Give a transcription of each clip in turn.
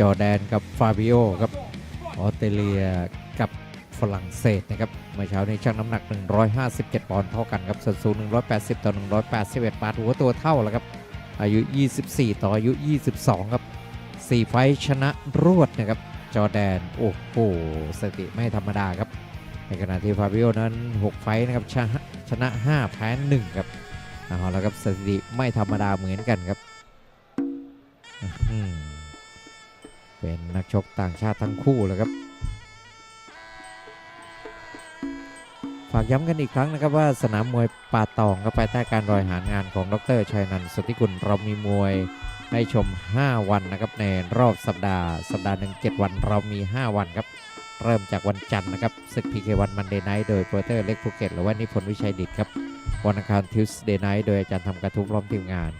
จอแดนกับฟาบิโอครับออสเตรเลียกับฝรั่งเศสนะครับเมื่อเช้านี้ชั่งน้ำหนัก 157 ปอนด์เท่ากันครับส่วนสูง 180 ต่อ 181ปอนด์หัวตัวเท่าแล้วครับอายุ 24 ต่ออายุ 22 ครับ4ไฟชนะรวดนะครับจอแดนโอ้โหสถิติไม่ธรรมดาครับ ในขณะที่ฟาบิโอนั้น 6 ไฟนะครับชนะชนะ 5 แพ้1ครับเอาแล้วครับสถิติไม่ธรรมดาเหมือนกันครับอืม เป็นนักชกต่างชาติทั้งคู่เลยครับ ฝากย้ำกันอีกครั้งนะครับว่าสนามมวยป่าตองก็ภายใต้การบริหารงานของดรชัยนันท์สุทธิกุลเรามีมวยให้ชม 5 วันนะครับในรอบสัปดาห์ สัปดาห์หนึ่ง7วันเรามี 5 วันครับ เริ่มจากวันจันทร์นะครับศึกพีเควันมันเดย์ไนท์โดยโปรเตอร์เล็กภูเก็ตหรือว่านิพนธ์วิชัยดิตครับวันอังคารทิวส์เดย์ไนท์โดยอาจารย์ทำกระทุ้พร้อมทีมงาน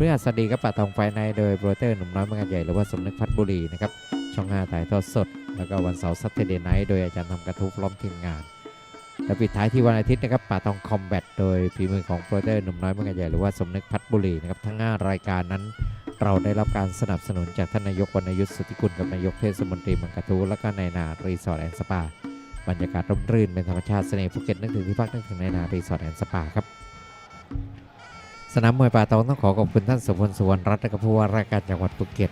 พฤหัสบดีก็ป่าตองไฟไนโดยโปรเตอร์หนุ่มน้อยเมืองใหญ่หรือว่าสมนึกพัฒบุรีนะครับช่อง 5 ถ่ายทอดสด แล้วก็วันเสาร์ซัตเทเดย์ไนท์โดยอาจารย์ทำกระทุ้พร้อมทีมงาน และปิดท้ายที่วันอาทิตย์นะครับป่าตองคอมแบทโดยฝีมือของโปรเตอร์หนุ่มน้อยเมืองใหญ่หรือว่าสมนึกพัฒบุรีนะครับทั้ง 5 รายการนั้น เราได้รับการสนับสนุนจากท่านนายกวรรณยุทธสุธิกุลกับนายกเทศมนตรีเมืองกระทู้และก็นายนารีสอร์ทแอนด์สปาบรรยากาศร่มรื่นเป็นธรรมชาติเสน่ห์ภูเก็ตนึกถึงที่พักนึกถึงนายนารีสอร์ทแอนด์สปาครับ สนามมวยป่าตองต้องขอขอบคุณท่านสุพลสุวรรณรัตน์และก็ผู้ว่าราชการจังหวัดภูเก็ต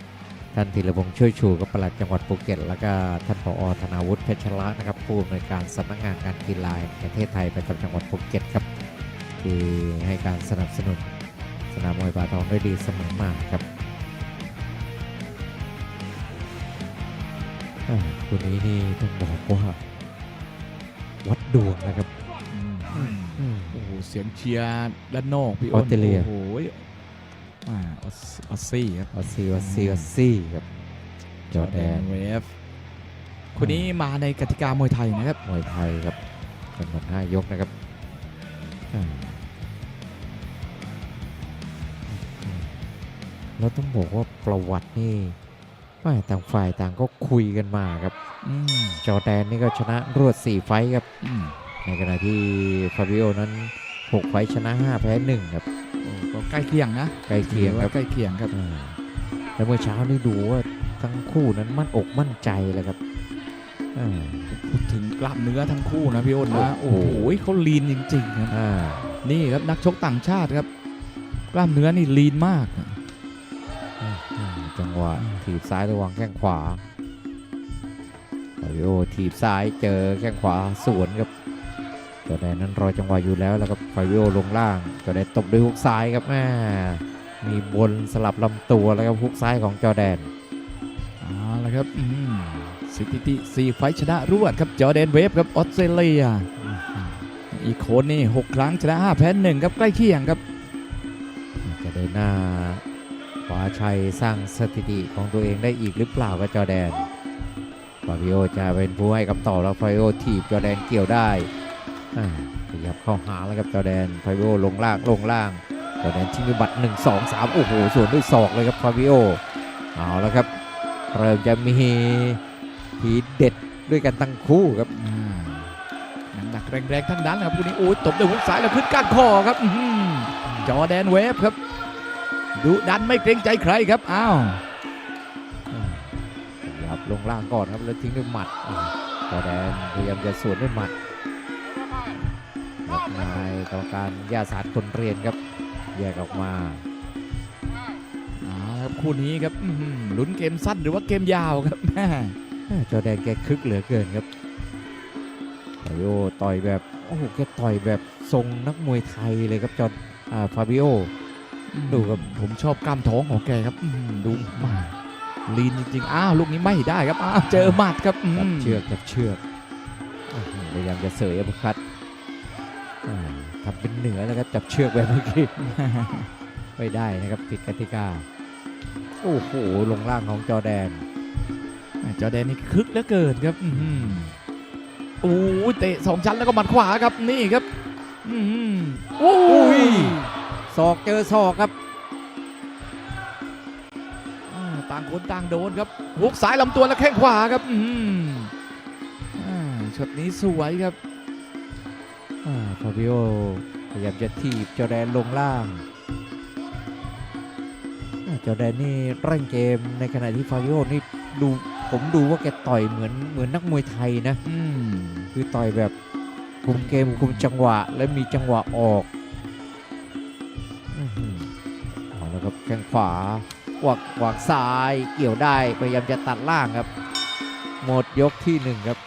ท่านธีรพงษ์ช่วยชูกับปลัดจังหวัดภูเก็ต แล้วก็ท่านผอธนาวุฒิเพชรละนะครับผู้อำนวยการสำนักงานการกีฬาแห่งประเทศไทยประจำจังหวัดภูเก็ตครับที่ให้การสนับสนุนสนามมวยป่าตองได้ดีเสมอมาครับคู่นี้นี่ต้องบอกว่าวัดดวงนะครับ เสียงเชียร์ด้านนอกพี่ออสเตรเลีย โอ้โหอ่าออสออสซี่ครับ ออสซี่ออสซี่ออสซี่ครับจอร์แดนเวฟคนนี้มาในกติกามวยไทยนะครับมวยไทยครับจำนวน5ยกนะครับอ่าแล้วต้องบอกว่าประวัตินี่ไม่ต่างฝ่ายต่างก็คุยกันมาครับ อืมจอร์แดนนี่ก็ชนะรวด 4 ไฟท์ครับ อืมในขณะที่ฟาบิโอนั้น 6 ไฟท์ชนะ 5 แพ้1ครับโอ้ก็ใกล้เคียงนะใกล้เคียงถือคว่ารับใกล้เคียงครับ อ่าแล้วเมื่อเช้านี่ดูว่าทั้งคู่นั้นมั่นอกมั่นใจเลยครับอ่า พูดถึงกล้ามเนื้อทั้งคู่นะพี่อ้นนะโอ้โอ้โห โหเขาลีนจริงๆครับอ่านี่ครับนักชกต่างชาติครับกล้ามเนื้อนี่ลีนมากอืมอืมจังหวะถีบซ้ายระวังแข้งขวาฟาบิโอถีบซ้ายเจอแข้งขวาสวนครับ จอร์แดนนั้นรอจังหวะอยู่แล้วแล้วครับฟาบิโอลงล่างจอร์แดนตบด้วยฮุกซ้ายครับแม่มีบนสลับลำตัวแล้วครับฮุกซ้ายของจอร์แดนเอาละครับอืมสถิติ4ไฟท์ชนะรวดครับจอร์แดนเวฟครับออสเตรเลียอีกคนนี่6ครั้งชนะ5แพ้1ครับใกล้เคียงครับจะเดินหน้าคว้าชัยสร้างสถิติของตัวเองได้อีกหรือเปล่ากับจอร์แดนฟาบิโอจะเป็นผู้ให้คำตอบแล้วฟาบิโอถีบจอร์แดนเกี่ยวได้อ่า ขยับเข้าหาแล้วครับจอร์แดนฟาบิโอลงล่างลงล่างจอร์แดนชิงด้วยบัตร1 2 3 โอ้โหส่วนด้วยศอกเลยครับฟาบิโอเอาแล้วครับ เริ่มจะมีทีเด็ดด้วยกันทั้งคู่ครับอ่าหนักๆแรงๆทั้งนั้นครับคู่นี้โอ้ยตบด้วยหุกซ้ายแล้วขึ้นก้านคอครับอื้อหือจอร์แดนเวฟครับดุดันไม่เกรงใจใครครับอ้าวขยับลงล่างก่อนครับแล้วทิ้งด้วยหมัดอ่าจอร์แดนพยายามจะสวนด้วยหมัดล็อก นายกรรมการยาสารคนเรียนครับ แยกออกมาเอาละครับคู่นี้ครับอื้อหือลุ้นเกมสั้นหรือว่าเกมยาวครับแม่แม่จอร์แดนแกคึกเหลือเกินครับฟาบิโอต่อยแบบโอ้โหแกต่อยแบบทรงนักมวยไทยเลยครับจอร์อ่าฟาบิโอดูครับผมชอบกล้ามท้องของแกครับอื้อหือดูมาลีนจริงๆ อ้าวลูกนี้ไม่ได้ครับอ้าวเจอหมัดครับอื้อจับหือเชือกจับเชือกอื้อหือพยายามจะเสยอัปคัตอ่าทำ เป็นเหนือแล้วครับจับเชือกแบบเมื่อกี้ไม่ได้นะครับผิดกติกาโอ้โหลงล่างของจอร์แดน จอร์แดนนี่คึกเหลือเกินครับอื้อหือโอ้ยเตะสองชั้นแล้วก็หมัดขวาครับนี่ครับอื้อหือโอ้ยศอกเจอศอกครับอ่าต่างคนต่างโดนครับหุกซ้ายลำตัวแล้วแข้งขวาครับอื้อหืออ่าช็อตนี้สวยครับอ่าฟาบิโอพ ยายามจะถีบจอร์แดนลงล่างอ่าจอร์แดนนี่เร่งเกมในขณะที่ฟาบิโอนี่ดูผมดูว่าแกต่อยเหมือนเหมือนนักมวยไทยนะอืมคือต่อยแบบคุมเกมคุมจังหวะและมีจังหวะออกอื้อหือเอาแล้วครับแข้งขวาวักวางซ้ายเกี่ยวได้พยายามจะตัดล่างครับ หมดยกที่หนึ่งครับ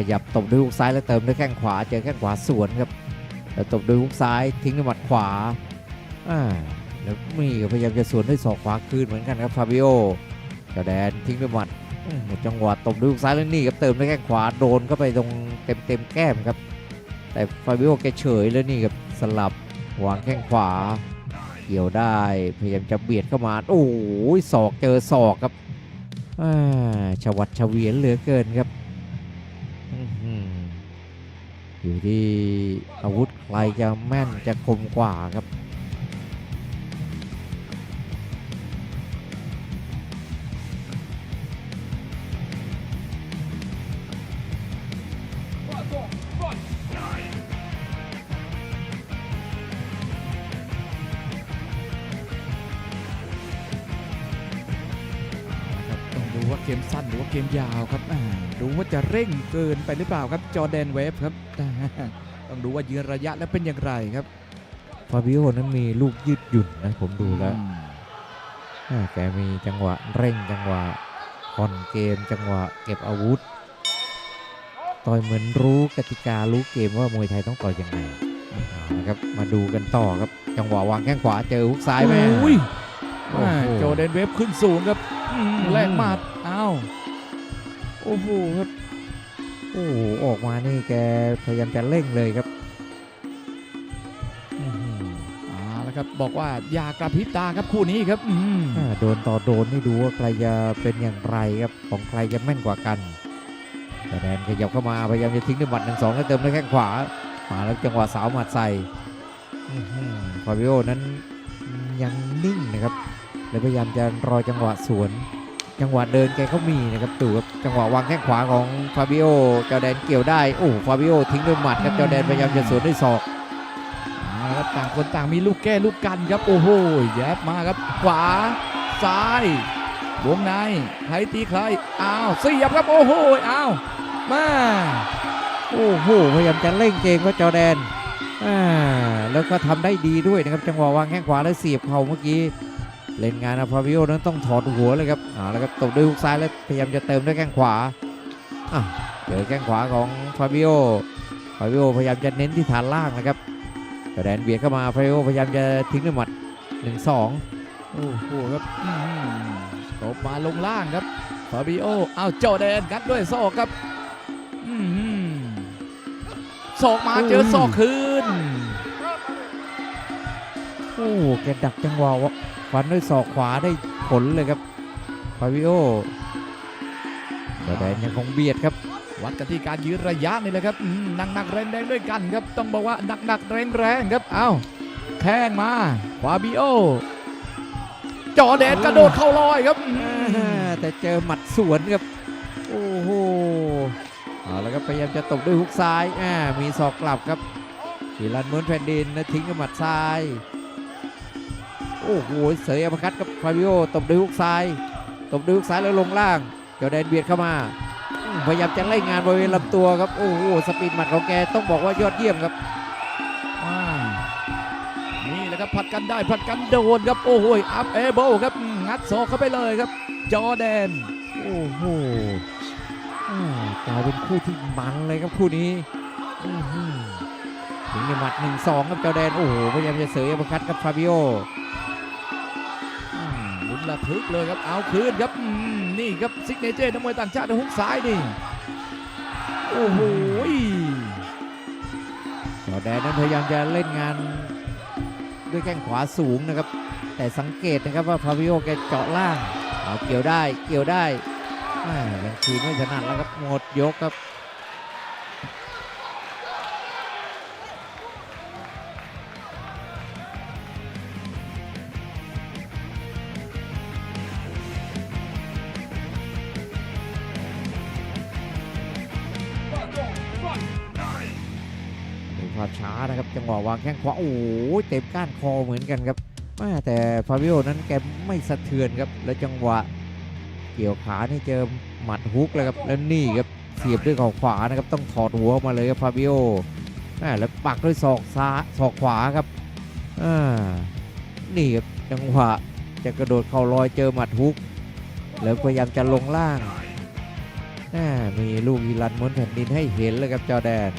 ขยับตบด้วยฮุกซ้ายแล้วเติมด้วยแข้งขวาเจอแข้งขวาสวนครับแล้วตบด้วยฮุกซ้ายทิ้งด้วยหมัดขวาอ่าแล้วมีพยายามจะสวนด้วยศอกขวาคืนเหมือนกันครับฟาบิโอจอแดนทิ้งด้วยหมัดหมดจังหวะตบด้วยฮุกซ้ายแล้วนี่ครับเติมด้วยแข้งขวาโดนเข้าไปตรงเต็มเต็มๆแก้มครับ แต่ฟาบิโอแกเฉยแล้วนี่ครับสลับวางแข้งขวาเกี่ยวได้พยายามจะเบียดเข้ามาโอ้โหศอกเจอศอกครับอ่าชวัดเฉวียนเหลือเกินครับ อยู่ที่อาวุธใครจะแม่นจะคมกว่าครับต้องดูว่าเกมสั้นหรือว่าเกมยาวครับอ่า ดูว่าจะเร่งเกินไปหรือเปล่าครับจอแดนเวฟครับอ่าต้องดูว่ายืนระยะแล้วเป็นอย่างไรครับฟาบิโอนั้นมีลูกยืดหยุ่นนะผมดูแล้วอืมอ่าแกมีจังหวะเร่งจังหวะผ่อนเกมจังหวะเก็บอาวุธ ต่อยเหมือนรู้กติการู้เกมว่ามวยไทยต้องต่อยยังไงเอาละครับมาดูกันต่อครับจังหวะวางแข้งขวาเจอฮุกซ้ายแม่โอ้ยโอ้อ่าโหโจเดนเวฟขึ้นสูงครับอืมอืมแลกหมัดอ้าว โอ้โหครับโอ้โหออกมานี่แกพยายามจะเร่งเลยครับอื้อหือเอาละครับบอกว่าอย่ากระพริบตาครับคู่นี้ครับอืมอ่าโดนต่อโดนนี่ดูว่าใครจะเป็นอย่างไรครับของใครจะแม่นกว่ากันแต่แดนขยับเข้ามาพยายามจะทิ้งด้วยหมัดหนึ่งสองแล้วเติมด้วยแข้งขวามาแล้วจังหวะสาวหมัดใส่อื้อหือฟาบิโอนั้นยังนิ่งนะครับ และพยายามจะรอจังหวะสวน จังหวะเดินแกก็มีนะครับตู่ครับจังหวะวางแข้งขวาของฟาบิโอเจ้าแดนเกี่ยวได้โอ้ฟาบิโอทิ้งด้วยหมัดครับเจ้าแดนพยายามจะสวนด้วยศอกครับต่างคนต่างมีลูกแก้ลูกกันครับโอ้โหแยบมาครับ ขวาซ้ายวงในใครตีใครอ้าวเสียบครับโอ้โหอ้าวมาโอ้โหพยายามจะเร่งเกมก็จอแดนอ่าแล้วก็ทำได้ดีด้วยนะครับจังหวะวางแข้งขวาแล้วเสียบเข่าเมื่อกี้ เล่นงานอาฟาบิโอนั้นต้องถอดหัวเลยครับอ่าแล้วก็ตบด้วยฮุกซ้ายแล้วพยายามจะเติมด้วยแข้งขวาอะเจอแข้งขวาของฟาบิโอฟาบิโอพยายามจะเน้นที่ฐานล่างนะครับจอแดนเบียดเข้ามาฟาบิโอพยายามจะทิ้งด้วยหมัดหนึ่งสองโอ้โหครับอื้อหือตบมาลงล่างครับฟาบิโออ้าวโจเดนกัดด้วยศอกครับอื้อหือศอกมาเจอศอกคืนโอ้โหแกดักจังหวะวะ ฟันด้วยศอกขวาได้ผลเลยครับฟาบิโอจอแดนยังคงเบียดครับ วัดกันที่การยืนระยะนี่แหละครับอืมหนักๆแรงๆด้วยกันครับ ต้องบอกว่าหนักๆแรงๆครับ เอ้าแข้งมาฟาบิโอจอเดนกระโดดเข้าลอยครับอืมอ่าแต่เจอหมัดสวนครับ โอ้โหเอาแล้วก็พยายามจะตบด้วยฮุกซ้ายอ่ามีศอกกลับครับทีรันเหมือนแผ่นดินนะทิ้งกับหมัดซ้ายโอ้โหเสยอัปคัตกับฟาบิโอตบด้วยฮุกซ้ายตบด้วยฮุกซ้ายแล้วลงล่างเจ้าแดนเบียดเข้ามาอืมพยายามจะไล่งานบริเวณลำตัวครับโอ้โหสปีดหมัดของแกต้องบอกว่ายอดเยี่ยมครับอ่านี่แหละครับผัดกันได้ผัดกันโดนครับโอ้โหอัพเอเบิลครับอืมงัดศอกเข้าไปเลยครับ จอแดนโอ้โหอ่ากลายเป็นคู่ที่มันเลยครับคู่นี้อื้อหือถึงในหมัดหนึ่งสองครับเจ้าแดนโอ้โหพยายามจะเสยอัปคัตกับฟาบิโออืมลุ้ นระทึกเลยครับเอาคืนครับนี่ครับซิกเนเจอร์นักมวยต่างชาติฮุกซ้ายนี่โอ้โหจ้าแดนนั้นพยายามจะเล่นงานด้วยแข้งขวาสูงนะครับ แต่สังเกตนะครับว่าฟาบิโอแกเจาะล่างเอาเกี่ยวได้เกี่ยวได้ยังคืนไม่ถนัดแล้วครับหมดยกครับ ช้านะครับ จังหวะวางแข้งขวาโอ้โหเต็มก้านคอเหมือนกันครับแม่แต่ฟาบิโอนั้นแกไม่สะเทือนครับ แล้วจังหวะเกี่ยวขานี่เจอหมัดฮุกเลยครับแล้วนี่ครับเสียบด้วยเข่าขวานะครับต้องถอดหัวออกมาเลยครับฟาบิโอแม่แล้วปักด้วยศอกซ้ายศอกขวาครับอ่านี่ครับจังหวะจะกระโดดเข่าลอยเจอหมัดฮุก แล้วพยายามจะลงล่างน่มีลูกอีรันม้วนแผ่นดินให้เห็นเลยครับจอแดน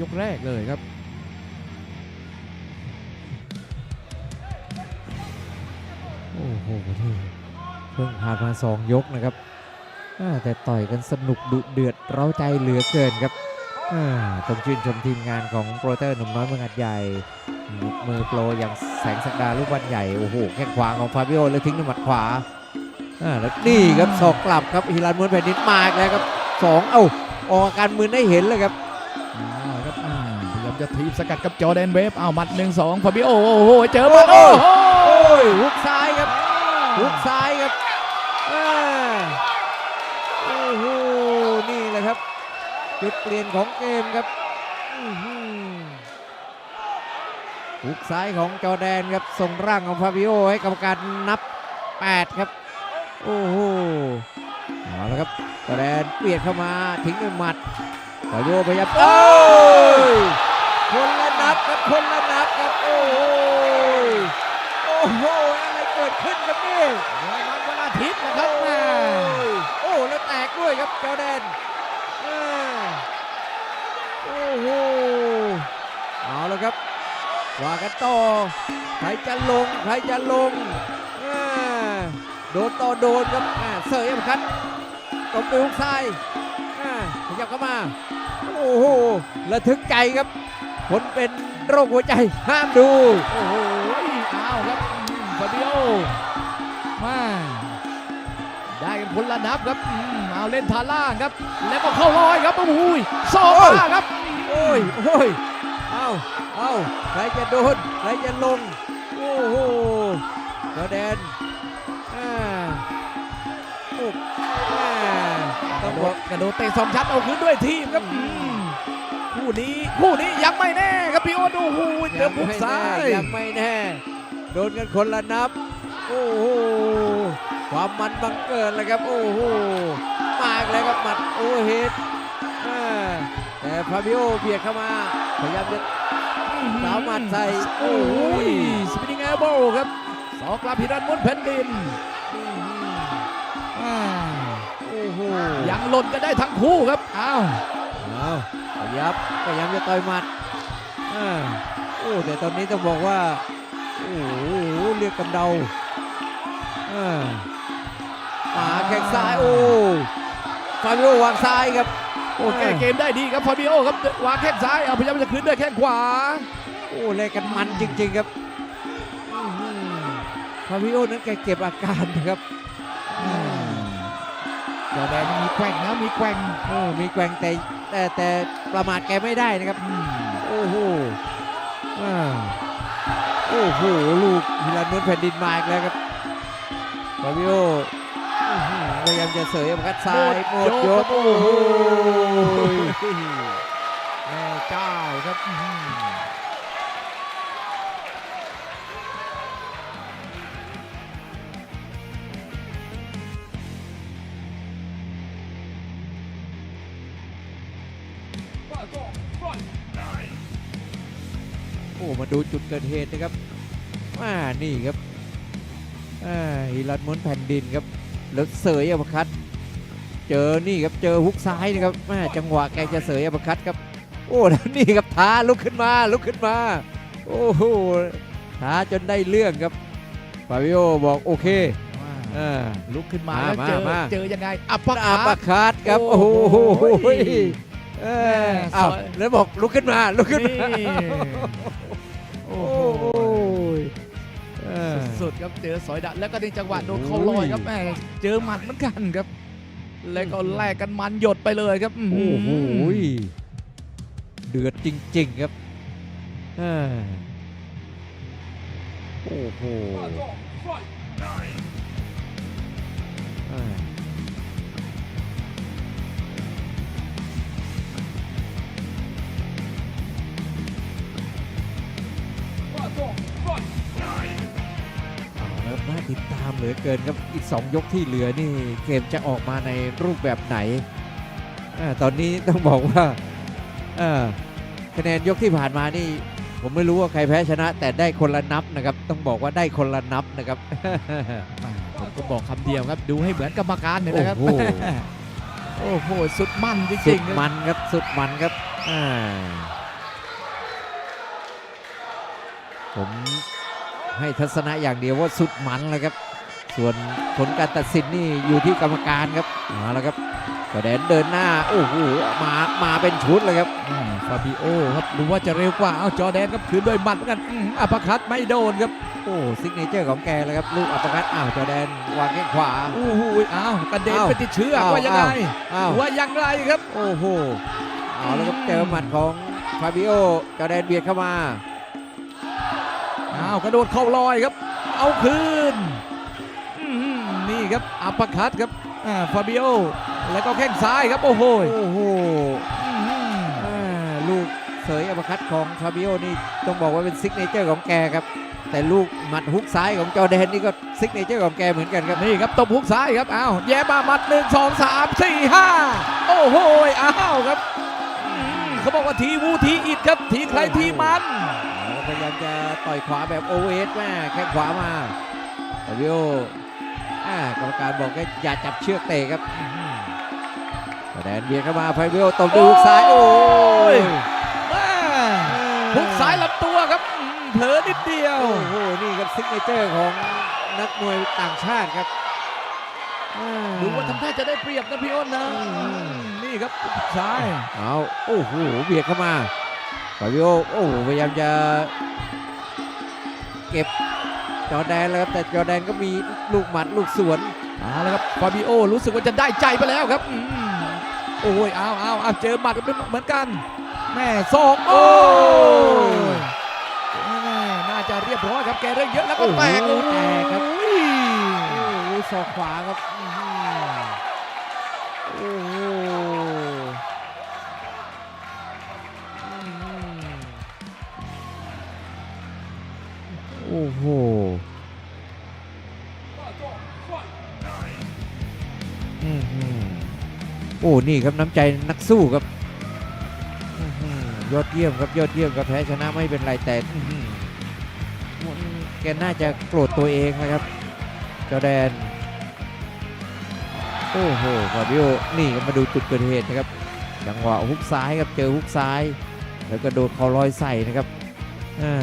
ยกแรกเลยครับ โอ้โหนี่เพิ่งผ่านมาสองยกนะครับ แต่ต่อยกันสนุกดุเดือดเร้าใจเหลือเกินครับต้องชื่นชมทีมงานของโปรเตอร์หนุ่มน้อยเมืองหัดใหญ่มือโปรอย่างแสงสักดาลูกวันใหญ่ โอ้โห แข้งขวาของฟาบิโอแล้วทิ้งด้วยหมัดขวาแล้วนี่ครับศอกกลับครับฮิรันม้วนแผ่นดินมากแล้วครับสองเอ้าออกอาการมือให้เห็นเลยครับ จะทีบสกัดกับจอร์แดนเวฟเอาหมัดหนึ่งสองฟาบิโอโอ้โหเจอหมัดโอ้โอ้โหโหโอ้ยหุกซ้ายครับหุกซ้ายครับอ่าโอ้โหนี่แหละครับจุดเปลี่ยนของเกมครับอื้อหือหุกซ้ายของจอร์แดนครับส่งร่างของฟาบิโอให้กรรมการนับ 8 ครับ โอ้โหเอาละครับจอร์แดนเปลี่ยนเข้ามาทิ้งด้วยหมัดฟาบิโอพยายามโอ้ย คนละนับครับคนละนับครับโอ้โหโอ้โหอะไรเกิดขึ้นครับนี่มันวันอาทิตย์นะครับโอ้แม่ยโอ้แล้วแตกด้วยครับจอร์แดนอ่าโอ้โหเอาแล้วครับว่ากันต่อใครจะลงใครจะลงอ่าโดนต่อโดนครับอ่าเสยอัมคัดตบไปหุกซ้ายอ่าขยับเข้ามา โอ้โหระทึกใจครับ คนเป็นโรคหัวใจห้ามดู โอ้โหเอาครับอืมฟาบิโอมาได้กันคนละนับครับอืมเอาเล่นทาล่างครับ แล้วก็เข้าลอยครับโอ้โหสองมาครับ โอ้ยโอ้ยเอาเอาใครจะโดนใครจะลง โอ้โหจอร์แดนอ่าโอ้อ่าต้กอระงโดบอดกกระโดดเตะสองชั้นเอาคืนด้วยทีมครับอืม คู่นี้คู่นี้ยังไม่แน่ครับพี่โอ้ดูหูเจอปุ๊บซ้ายยังไม่แน่ โดนกันคนละนับ โอ้โหความมันบังเกิดเลยครับ โอ้โหมาอีกแล้วครับหมัดโอเวอร์เฮดอ่าแต่ฟาบิโอเบียดเข้ามาพยายามจะสาวหมัดใส่โอ้โหโอ้ยสปิน n ิ g ง l อ b o w ครับสอกลับพิรันมุนแผ่นดินอื้อหืออ่าโอ้โหยังหล่นกันได้ทั้งคู่ครับอ้าวเอาพ ยายามพยายามจะต่อยหมัดอ่าโอ้แต่ตอนนี้ต้องบอกว่าโอ้โหเรียกกำเดาอ่ามาแข้งซ้ายโอ้ฟาบิโอวางซ้ายครับโอ้แก้เกมได้ดีครับฟาบิโอครับวางแข้งซ้ายเอาพยายามจะคืนด้วยแข้งขวาโอ้เล่นกันมันจริง ๆครับอื้อหือฟาบิโอนั้นแกเก็บอาการนะครับจอแดนมีแกว่งนะมีแกว่งเออมีแกว่งแต่ แต่แต่ประมาทแกไม่ได้นะครับอืมโอ้โหอ่าโอ้โห ลูกฮิรันนนท์แผ่นดินมาอีกแล้วครับฟาบิโออื้อหือพยายามจะเสยอัปคัดซ้ายหมดยก โอ้โอ้โหโหแม่เจ้าครับ ดูจุดเกิดเหตุนะครับอ่านี่ครับอ่าฮิรันม้วนแผ่นดินครับแล้วเสยอัปคัตเจอนี่ครับเจอฮุกซ้ายนะครับแม่จังหวะแกจะเสยอัปคัตครับ โอ้แล้วนี่ครับท้าลุกขึ้นมาลุกขึ้นมา โอ้โหท้าจนได้เรื่องครับฟาบิโอบอกโอเคอ่าลุกขึ้นมามาแล้วเจอมามาเจอยังไงอัปปะอัปคัตคัตครับโอ้โอ้โหโหเออแม่อ้าวซอยแล้วบอกลุกขึ้นมาลุกขึ้นนี่มา โอ้โอ้โหโหเออสุดๆครับเจอสอยดะแล้วก็ในจังหวะโดนโอ้โหเขาลอยครับแม่เจอหมัดเหมือนกันครับ แล้วก็แลกกันมันหยดไปเลยครับอื้อโอ้หืโหเดือดจริง ๆ ครับอ่าโอ้โห แล้วน่าติดตามเหลือเกินครับอีก 2 ยกที่เหลือนี่เกมจะออกมาในรูปแบบไหนอาตอนนี้ต้องบอกว่าอ่าคะแนนยกที่ผ่านมานี่ ผมไม่รู้ว่าใครแพ้ชนะ แต่ได้คนละนับนะครับ ต้องบอกว่าได้คนละนับนะครับผมก็บอกคำเดียวครับ ดูให้เหมือนกรรมการเนี่ยนะครับโอ้โหโอ้โหสุดมันจสุริดงๆครับมันครับ สุดมันครับอ่า ผมให้ทัศนะอย่างเดียวว่าสุดมันเลยครับ ส่วนผลการตัดสินนี่อยู่ที่กรรมการครับมาแล้วครับกระเด็นเดินหน้าโอ้โหมามาเป็นชุดเลยครับอ่าฟาบิโอครับดูว่าจะเร็วกว่าเอาจอร์แดนครับคืนด้วยหมัดเหมือนกันอื้ออัปเปอร์คัตไม่โดนครับโอ้ซิกเนเจอร์ของแกเลยครับลูกอัปเปอร์คัตอ้าวจอแดนวางแข้งขวาโอ้โหอ้าวกระเด็นอ้าวไปติดเชื้ออ้าวว่ายังไงอ้าวว่ายังไงครับ โอ้โหเอาแล้วครับอืมเจอหมัดของฟาบิโอจอแดนเบียดเข้ามา อ้าวกระโดดเข้าลอยครับ เอาคืนอื้อหือนี่ครับอัปเปอร์คัตครับอ่าฟาบิโอแล้วก็แข้งซ้ายครับ โอ้โหโอ้โหอื้อหืออ่าลูกเสยอัปเปอร์คัตของฟาบิโอนี่ต้องบอกว่าเป็นซิกเนเจอร์ของแกครับ แต่ลูกหมัดฮุกซ้ายของจอแดนนี่ก็ซิกเนเจอร์ของแกเหมือนกันครับนี่ครับตบฮุกซ้ายครับอ้าวแย่มาหมัดหนึ่งสองสามสี่ห้าโอ้โหอ้าวครับอื้อหือเขาบอกว่าทีวูทีอิดครับทีใครทีมันแล้วก็ พยายามจะต่อยขวาแบบโอเวสแม่แข้งขวามาฟาบิโออ่ากรรมการบอกว่าอย่าจับเชือกเตะครับอื้อหือจอแดนเบียดเข้ามาฟาบิโอตบด้วยฮุกซ้ายโอ้ยแม่ฮุกซ้ายลำตัวครับอื้อเผลอนิดเดียวโอ้โหนี่ครับซิกเนเจอร์ของนักมวยต่างชาติครับอ่าดูว่าทำท่าจะได้เปรียบนะพี่อ้นนะอืมนี่ครับซ้ายเอาโอ้โหเบียดเข้ามา ฟาบิโอโอ้โหพยายามจะเก็บจอร์แดนแล้วครับแต่จอร์แดนก็มีลูกหมัดลูกสวนเอาละครับฟาบิโอรู้สึกว่าจะได้ใจไปแล้วครับอืมโอ้ยเอาเอาเอาเจอหมัดกันเหมือนกันแม่ศอกโอ้ยแม่น่าจะเรียบร้อยครับแกเรื่องเยอะแล้วก็แตกโอ้โหแตกครับโอ้ยโอ้โหศอกขวาครับ โอ้โหอื้อหือโอ้นี่ครับน้ำใจนักสู้ครับยอดเยี่ยมครับยอดเยี่ยมครับแพ้ชนะไม่เป็นไรแต่แกน่าจะโกรธตัวเองนะครับจอแดน โอ้โหฟาบิโอนี่มาดูจุดเกิดเหตุนะครับจังหวะฮุกซ้ายครับเจอฮุกซ้าย แล้วก็โดนเขาลอยใส่นะครับอ่า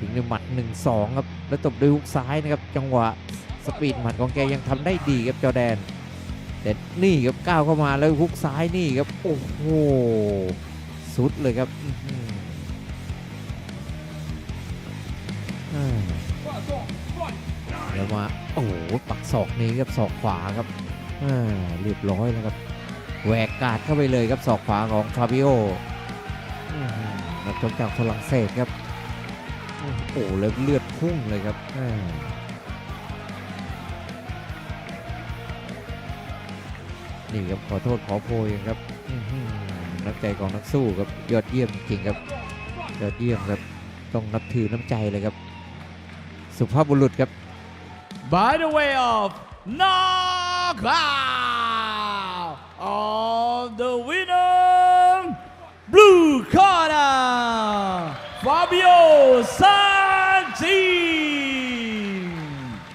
ถึงในหมัด 1-2 ครับ แล้วตบด้วยฮุกซ้ายนะครับ จังหวะสปีดหมัดของแกยังทำได้ดีครับจอแดน แต่นี่ครับก้าวเข้ามาแล้วฮุกซ้ายนี่ครับ โอ้โห สุดเลยครับอื้อหืออ่าแล้วมา โอ้โห ปักศอกนี้ครับศอกขวาครับอ่าเรียบร้อยแล้วครับแหวกกาดเข้าไปเลยครับศอกขวาของฟาบิโออื้อหือนักชกจากฝรั่งเศสครับ โอ้โหแล้วเลือดพุ่งเลยครับอ่านี่ครับขอโทษขอโพยครับอื้อหือน้ำใจของนักสู้ครับยอดเยี่ยมจริงครับ ยอดเยี่ยมครับ ต้องนับถือน้ำใจเลยครับ สุภาพบุรุษครับ by the way of knockout of the winner blue Deus.